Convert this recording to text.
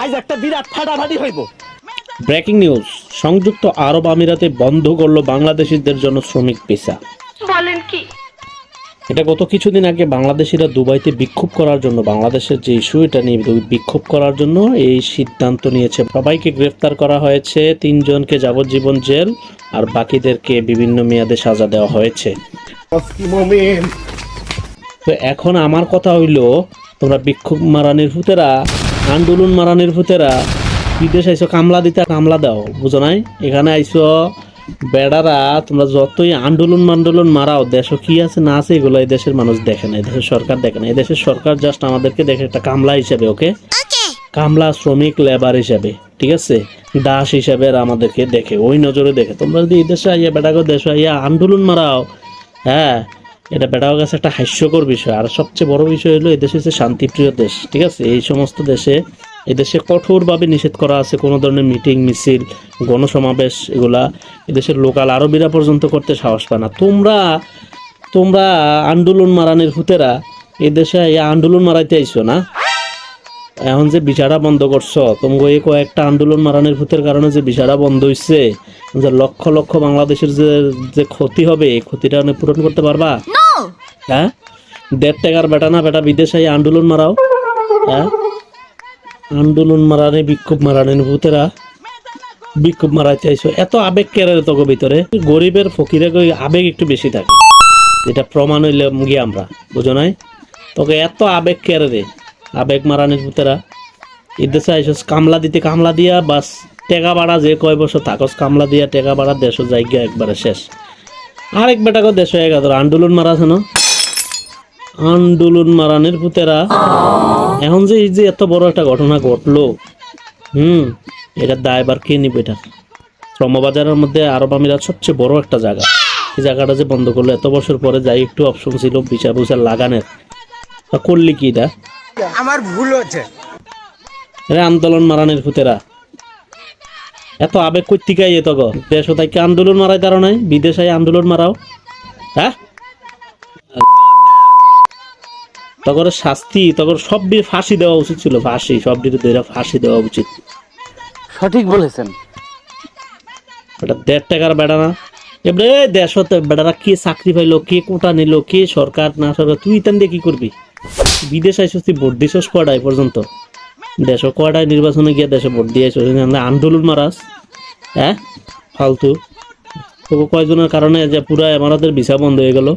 আজ একটা বিরাট ফাটাফাটি হইব। ব্রেকিং নিউজ সংযুক্ত আরব আমিরাতে বন্ধ করল বাংলাদেশিদের জন্য শ্রমিক ভিসা। বলেন কি? এটা গত কিছুদিন আগে বাংলাদেশিরা দুবাইতে বিক্ষোভ করার জন্য বাংলাদেশের যে ইস্যু এটা নিয়ে বিক্ষোভ করার জন্য এই সিদ্ধান্ত নিয়েছে। সবাইকে গ্রেফতার করা হয়েছে তিনজনকে যাবজ্জীবন জেল আর বাকিদেরকে বিভিন্ন মেয়াদে সাজা দেওয়া হয়েছে। তো এখন আমার কথা হইল তোমরা বিক্ষোভ মারানির ভূতেরা আন্দোলন মারানির ভূতেরা বিদেশ আইসো কামলা দিতে কামলা দাও বুঝো নাই? এখানে আইসো বেড়ারা তোমরা যতই আন্দোলন মান্ডোলন মারাও দেশ কি আছে না আছে এগুলো এই দেশের মানুষ দেখে না দেশের সরকার দেখে না। এই দেশের সরকার জাস্ট আমাদেরকে দেখে একটা কামলা হিসেবে ওকে কামলা শ্রমিক লেবার হিসাবে ঠিক আছে? দাস হিসাবে আমাদেরকে দেখে ওই নজরে দেখে। তোমরা যদি এই দেশে আইয়া বেটাগো দেশে আইয়া আন্দোলন মারাও হ্যাঁ এটা বেটার কাছে একটা হাস্যকর বিষয়। আর সবচেয়ে বড় বিষয় হলো, এই দেশ হচ্ছে শান্তিপ্রিয় দেশ, ঠিক আছে? এই সমস্ত দেশে এদেশে কঠোরভাবে নিষেধ করা আছে কোনো ধরনের মিটিং, মিছিল, গণসমাবেশ, এগুলা। এদেশের লোকাল আরবিরা পর্যন্ত করতে সাহস পায় না। তোমরা তোমরা আন্দোলন মারানের ভূতেরা এই দেশে এই আন্দোলন মারাইতে আইছো না? এখন যে বিচারা বন্ধ করছ, তোমাকে এই কয়েকটা আন্দোলন মারানের ভূতের কারণে যে বিচারা বন্ধ হইছে, যে লক্ষ লক্ষ বাংলাদেশের যে যে ক্ষতি হবে, এই ক্ষতিটা পূরণ করতে পারবা? হ্যাঁ? দেড় টাকার বেটা না, বেটা বিদেশে আন্দোলন মারাও। হ্যাঁ? আন্দোলন মারানে, বিক্ষোভ মারানের ভূতেরা। বিক্ষোভ মারাইতে আইসো এত আবেগ কেড়ে তোকে ভিতরে? গরিবের ফকিরে আবেগ একটু বেশি থাকে। যেটা প্রমাণ হইলে গিয়ে আমরা, বুঝো নাই? তোকে এত আবেগ কেড়ে রে আবেগ মারানের ভূতেরা। এদেশে আইসস, কামলা দিতে কামলা দিয়া, বাস, টেকা বাড়া যে কয় বছর থাকস, কামলা দিয়া টেকা বাড়া দেশ জায়গা একবারে শেষ। আরেক বেটাকে দেশ হয়ে গেল আন্দোলন মারা না? আন্দোলন মারানের ভূতেরা এখন যে এই যে এত বড় একটা ঘটনা ঘটলো হুম এটা দায়বার কে নিবে এটা? শ্রমবাজারের মধ্যে আরব আমিরাত সবচেয়ে বড় একটা জায়গা। এই জায়গাটা যে বন্ধ করল এত বছর পরে যাই একটু অপশন ছিল বিচার বুচার লাগানের। তা করলি কি এটা? আমার ভুল হচ্ছে। রে আন্দোলন মারানের ভূতেরা এত আবেগ কর্তিকাই এত গো। দেশ তাইকে আন্দোলন মারাই তার নাই বিদেশে আন্দোলন মারাও। হ্যাঁ? তখন শাস্তি তখন সব ফাঁসি দেওয়া উচিত ছিল ফাঁসি সব বিরুদ্ধে ফাঁসি দেওয়া উচিত। সঠিক বলেছেন। এটা দেড় টাকার বেড়া না। এবারে দেশত বেড়ারা কে চাকরি পাইলো কে কোটা নিল কে সরকার না সরকার তুই ইতান দিয়ে কি করবি? বিদেশ আইসস তুই ভোট দিছস কয়টায় পর্যন্ত? দেশ কয়টায় নির্বাচনে গিয়ে দেশে ভোট দিয়ে আইসস? আন্দোলন মারাস। হ্যাঁ? ফালতু। তবু কয়জনের কারণে যে পুরা আমাদের ভিসা বন্ধ হয়ে গেল?